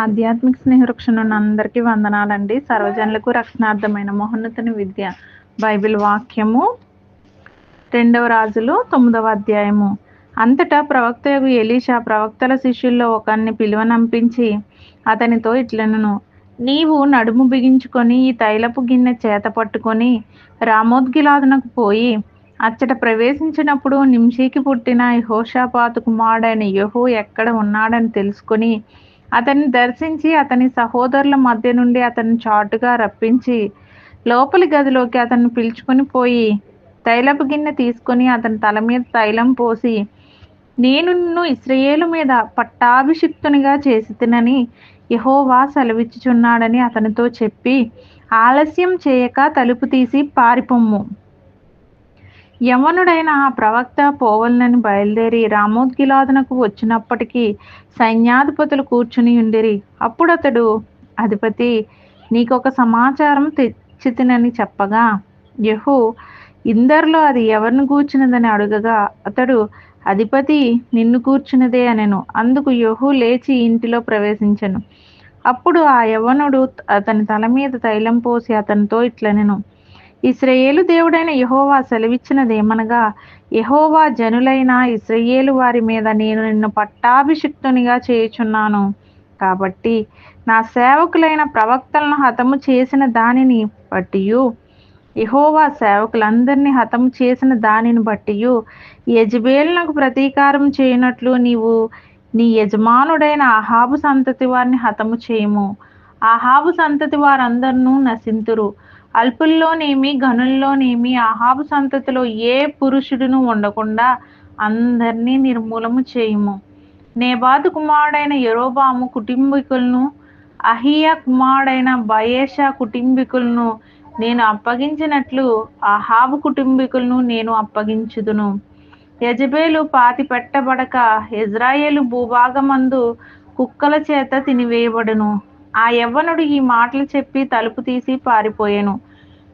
ఆధ్యాత్మిక స్నేహవృక్షణున్న అందరికీ వందనాలండి. సర్వజనులకు రక్షణార్థమైన మహోన్నతుని విద్య. బైబిల్ వాక్యము రెండవ రాజులు తొమ్మిదవ అధ్యాయము. అంతటా ప్రవక్త ఎలీషా ప్రవక్తల శిష్యుల్లో ఒకరిని పిలువనంపించి అతనితో ఇట్లనను నీవు నడుము బిగించుకొని ఈ తైలపు గిన్నె చేత పట్టుకొని రామోద్గిలాదునకు పోయి అచ్చట ప్రవేశించినప్పుడు నింషీకి పుట్టిన యహోషాపాతు కుమారుడైన యహో ఎక్కడ ఉన్నాడని తెలుసుకొని అతన్ని దర్శించి అతని సహోదరుల మధ్య నుండి అతన్ని చాటుగా రప్పించి లోపలి గదిలోకి అతన్ని పిలుచుకొని పోయి తైలపు గిన్నె తీసుకొని అతని తల మీద తైలం పోసి నేను నిన్ను ఇస్రయేలు మీద పట్టాభిషిక్తునిగా చేసి తినని యహోవా సెలవిచ్చుచున్నాడని అతనితో చెప్పి ఆలస్యం చేయక తలుపు తీసి పారిపొమ్ము. యవనుడైన ఆ ప్రవక్త పోవలనని బయలుదేరి రామోద్గిలాదునకు వచ్చినప్పటికీ సైన్యాధిపతులు కూర్చుని ఉండిరి. అప్పుడు అతడు అధిపతి నీకొక సమాచారం తెచ్చితినని చెప్పగా యహు ఇందరిలో అది ఎవరిని కూర్చున్నదని అడుగగా అతడు అధిపతి నిన్ను కూర్చున్నదే అనెను. అందుకు యహు లేచి ఇంటిలో ప్రవేశించను. అప్పుడు ఆ యవనుడు అతని తల మీద తైలం పోసి అతనితో ఇట్లనెను. ఇస్రయేలు దేవుడైన యహోవా సెలవిచ్చినదేమనగా యహోవా జనులైన ఇస్రయేలు వారి మీద నేను నిన్ను పట్టాభిషిక్తునిగా చేయుచున్నాను. కాబట్టి నా సేవకులైన ప్రవక్తలను హతము చేసిన దానిని బట్టియు యహోవా సేవకులందరినీ హతము చేసిన దానిని బట్టియు యజ్బేలునకు ప్రతీకారం చేయనట్లు నీవు నీ యజమానుడైన అహాబు సంతతి వారిని హతము చేయము. అహాబు సంతతి వారందరినూ నశింతురు. అల్పుల్లోనేమి గనుల్లోనేమి అహాబు సంతతిలో ఏ పురుషుడును ఉండకుండా అందరినీ నిర్మూలము చేయుము. నేబాదు కుమారుడైన యరోబాము కుటుంబీకులను అహియా కుమారుడైన బయేషా కుటుంబీకులను నేను అప్పగించినట్లు అహాబు కుటుంబీకులను నేను అప్పగించుదును. యజబేలు పాతి పెట్టబడక ఇజ్రాయేలు భూభాగమందు కుక్కల చేత తినివేయబడును. ఆ యవ్వనుడు ఈ మాటలు చెప్పి తలుపు తీసి పారిపోయాను.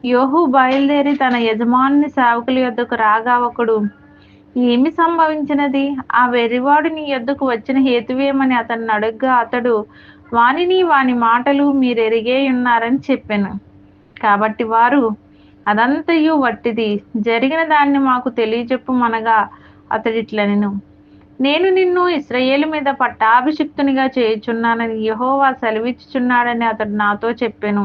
యోహు బయలుదేరి తన యజమానుని సేవకుల యొద్దకు రాగా ఒకడు ఏమి సంభవించినది? ఆ వెర్రివాడు నీ యొద్దకు వచ్చిన హేతువేమని అతన్ని అడుగ్గా అతడు వానిని వాని మాటలు మీరు ఎరిగే ఉన్నారని చెప్పాను. కాబట్టి వారు అదంతయు వట్టిది. జరిగిన దాన్ని మాకు తెలియజెప్పమనగా అతడిట్లనెను. నేను నిన్ను ఇస్రయేలు మీద పట్టాభిషిక్తునిగా చేయుచున్నానని యహోవా సెలవిచ్చుచున్నాడని అతడు నాతో చెప్పాను.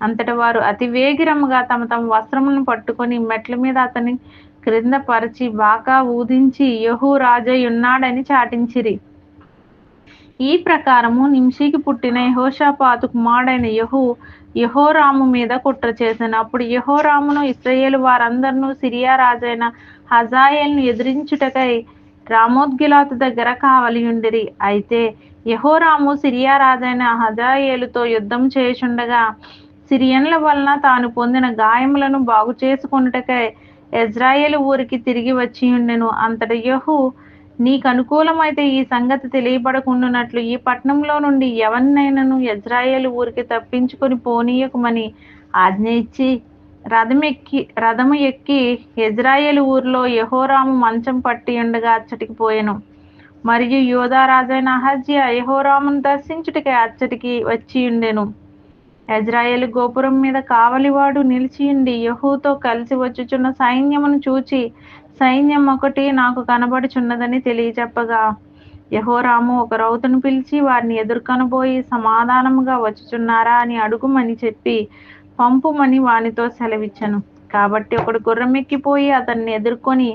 అంతటి వారు అతి వేగిరముగా తమ తమ వస్త్రములను పట్టుకొని మెట్ల మీద అతని క్రింద పరిచి బాకా ఊదించి యహూ రాజయ్య ఉన్నాడని చాటించిరి. ఈ ప్రకారము నింషికి పుట్టిన యహోషాపాతు కుమారుడైన యహు యహోరాము మీద కుట్ర చేశాను అప్పుడు యహోరామును ఇస్రయేలు వారందరినూ సిరియా రాజైన హజాయేల్ను ఎదిరించుటకై రామోద్గిలాతు దగ్గర కావలి ఉండిరి. అయితే యహోరాము సిరియా రాజైన హజాయేలుతో యుద్ధం చేయుచుండగా సిరియన్ల వలన తాను పొందిన గాయములను బాగు చేసుకొనుటకై ఇజ్రాయేలు ఊరికి తిరిగి వచ్చి ఉండెను. అంతట యహు నీకు అనుకూలమైతే ఈ సంగతి తెలియబడకుండానట్లు ఈ పట్టణంలో నుండి ఎవరినైనాను ఇజ్రాయేలు ఊరికి తప్పించుకొని పోనీయకమని ఆజ్ఞ ఇచ్చి రథం ఎక్కి రథము ఎక్కి ఇజ్రాయేల్ ఊరిలో యహోరాము మంచం పట్టి ఉండగా అచ్చటికి పోయాను. మరియు యోధారాజైన అహజ్య యహోరామును దర్శించుటకి అచ్చటికి వచ్చి ఉండెను. ఇజ్రాయేల్ గోపురం మీద కావలివాడు నిలిచియుండి యహూతో కలిసి వచ్చుచున్న సైన్యమును చూచి సైన్యం ఒకటి నాకు కనబడుచున్నదని తెలియచెప్పగా యహోరాము ఒక రౌతును పిలిచి వారిని ఎదుర్కొనబోయి సమాధానముగా వచ్చుచున్నారా అని అడుగుమని చెప్పి పంపుమని వానితో సెలవిచ్చను. కాబట్టి ఒకడు గుర్రం ఎక్కిపోయి అతన్ని ఎదుర్కొని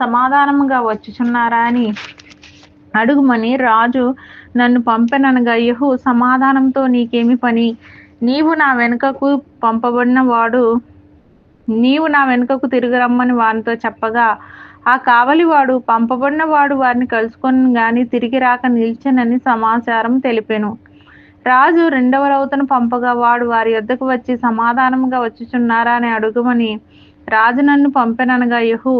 సమాధానముగా వచ్చుచున్నారా అని అడుగుమని రాజు నన్ను పంపెననగా యహు సమాధానంతో నీకేమి పని? నీవు నా వెనుకకు పంపబడిన వాడు నీవు నా వెనుకకు తిరిగి రమ్మని చెప్పగా ఆ కావలివాడు పంపబడిన వాడు వారిని కలుసుకొని గాని తిరిగి రాక నిలిచనని సమాచారం తెలిపాను. రాజు రెండవ రౌతను పంపగా వాడు వారి యొద్దకు వచ్చి సమాధానముగా వచ్చుచున్నారా అని అడుగుమని రాజు నన్ను పంపెననగా యహు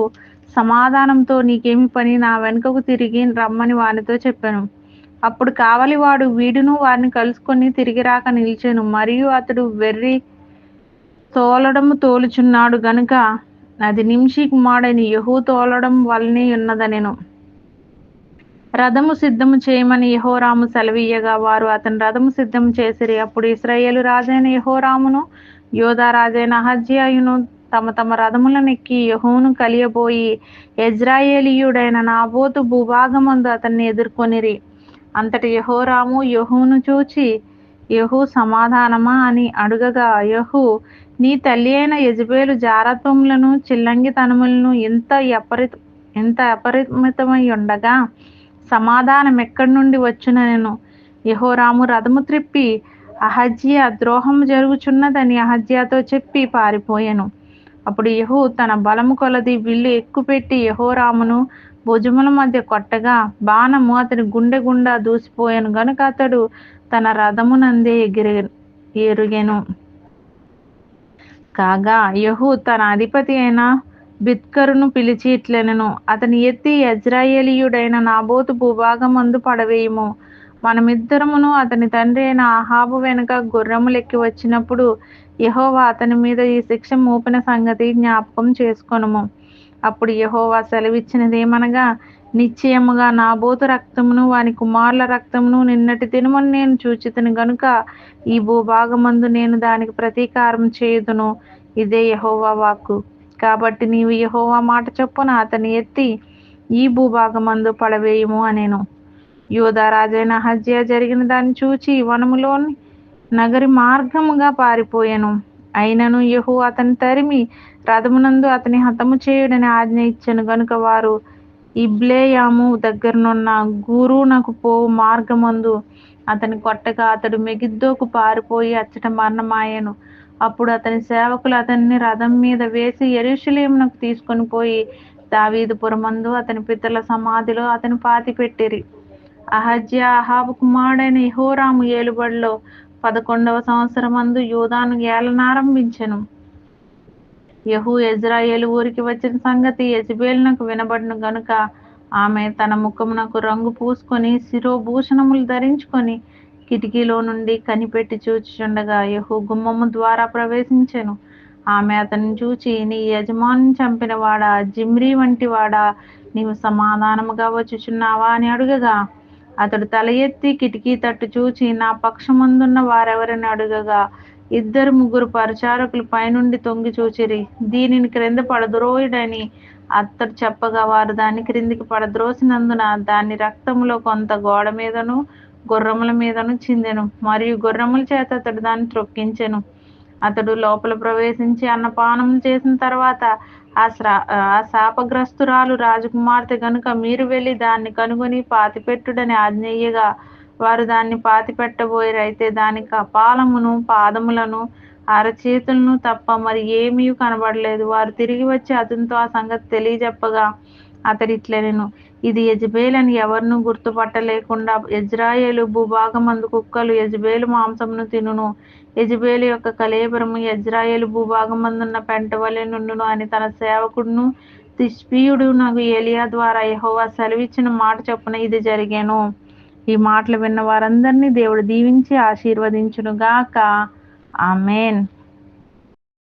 సమాధానంతో నీకేమి పని? నా వెనుకకు తిరిగి రమ్మని వానితో చెప్పాను. అప్పుడు కావలివాడు వీడును వారిని కలుసుకొని తిరిగి రాక నిలిచాను. మరియు అతడు వెర్రి తోలడము తోలుచున్నాడు. గనుక అది నిమిషి కుమారుడైన యహు తోలడం వల్లనే ఉన్నదనెను. రథము సిద్ధము చేయమని యహోరాము సెలవీయగా వారు అతని రథము సిద్ధము చేసిరి. అప్పుడు ఇస్రాయేలు రాజైన యహోరామును యోధా రాజైన అహజ్యాయును తమ తమ రథములను ఎక్కి యహోను కలియబోయి ఎజ్రాయేలీయుడైన నాబోతు భూభాగమందు అతన్ని ఎదుర్కొనిరి. అంతటి యహోరాము యహూను చూచి యహు సమాధానమా అని అడుగగా యహు నీ తల్లి అయిన యజబేలు జారత్వములను చిల్లంగితనములను ఎంత అపరి ఎంత అపరిమితమై ఉండగా సమాధానం ఎక్కడి నుండి వచ్చుననెను యహోరాము రథము త్రిప్పి అహజ్య ద్రోహము జరుగుచున్నదని అహజ్యాతో చెప్పి పారిపోయాను. అప్పుడు యహు తన బలము కొలది విల్లు ఎక్కుపెట్టి యహోరామును భుజముల మధ్య కొట్టగా బాణము అతని గుండె గుండా దూసిపోయాను గనుక అతడు తన రథమునందే ఎగిరి ఎరుగెను. కాగా యహు తన అధిపతి అయిన బిత్కరును పిలిచి ఇట్లెనను అతని ఎత్తి యజ్రాయేలీయుడైన నాబోతు భూభాగమందు పడవేయము. మనమిద్దరమును అతని తండ్రి అయిన ఆహాబు వెనుక గుర్రములెక్కి వచ్చినప్పుడు యహోవా అతని మీద ఈ శిక్ష మోపిన సంగతి జ్ఞాపకం చేసుకొనుము. అప్పుడు యహోవా సెలవిచ్చినదేమనగా నిశ్చయముగా నాబోతు రక్తమును వాని కుమారుల రక్తమును నిన్నటి దినమును నేను చూచితను గనుక ఈ భూభాగమందు నేను దానికి ప్రతీకారం చేయుదును. ఇదే యహోవా వాక్కు. కాబట్టి నీవు యహోవా మాట చొప్పున అతని ఎత్తి ఈ భూభాగమందు పడవేయము అనేను. యోధా రాజైన హజ్యా జరిగిన దాన్ని చూచి వనములోని నగరి మార్గముగా పారిపోయాను. అయినను యహు అతని తరిమి రథమునందు అతని హతము చేయుడని ఆజ్ఞ ఇచ్చాను. గనుక వారు ఇబ్లేయాము దగ్గరనున్న నాకు పో మార్గమందు అతని కొట్టగా అతడు మెగిద్దోకు పారిపోయి అచ్చట మరణమాయను. అప్పుడు అతని సేవకులు అతన్ని రథం మీద వేసి ఎరుషలేమునకు తీసుకొని పోయి దావీదుపురమందు అతని పితరుల సమాధిలో అతని పాతి పెట్టిరి. అహజ్య అహాబు కుమారుడైన యహోరాము ఏలుబడిలో పదకొండవ సంవత్సరం అందు యూదాను ఏలనారంభించెను యహు ఎజ్రాయేలు ఊరికి వచ్చిన సంగతి యజబేలునకు వినబడిన గనుక ఆమె తన ముఖమునకు రంగు పూసుకొని శిరోభూషణములు ధరించుకొని కిటికీలో నుండి కనిపెట్టి చూచుచుండగా యహు గుమ్మము ద్వారా ప్రవేశించెను. ఆమె అతన్ని చూచి నీ యజమాని చంపిన వాడా జిమ్రీ వంటి వాడా నీవు సమాధానముగా వచ్చుచున్నావా? అని అడుగగా. అతడు తల ఎత్తి కిటికీ తట్టు చూచి నా పక్షమందున్న వారెవరని అడుగగా. ఇద్దరు ముగ్గురు పరిచారకులు పైనుండి తొంగి చూచిరి. దీనిని క్రింద పడద్రోయుడని అతడు చెప్పగా వారు దాన్ని క్రిందికి పడద్రోసినందున దాని రక్తములో కొంత గోడ మీదను గుర్రముల మీదను చిందెను. మరియు గుర్రముల చేత అతడు దాన్ని త్రొక్కించెను. అతడు లోపల ప్రవేశించి అన్నపానం చేసిన తర్వాత ఆ శ్రా ఆ శాపగ్రస్తురాలు రాజకుమార్తె గనుక మీరు వెళ్ళి దాన్ని కనుగొని పాతిపెట్టుడని ఆజ్ఞయ్యగా వారు దాన్ని పాతి పెట్టబోయిరైతే దాని కపాలమును పాదములను అరచేతులను తప్ప మరి ఏమీ కనబడలేదు. వారు తిరిగి వచ్చి అతనితో ఆ సంగతి తెలియజెప్పగా అతడు నేను. ఇది యజబేలని ఎవరినూ గుర్తుపట్టలేకుండా యజ్రాయేలు భూభాగమందు కుక్కలు యజబేలు మాంసమును తినును. యజబేలు యొక్క కలేబరము యజ్రాయేలు భూభాగమందున్న పెంట వలె నుండును అని తన సేవకుడును తిష్పీయుడు నాకు ఏలియా ద్వారా యహోవా సెలవిచ్చిన మాట చొప్పున ఇది జరిగాను. ఈ మాటలు విన్న వారందరినీ దేవుడు దీవించి ఆశీర్వదించును గాక ఆమెన్.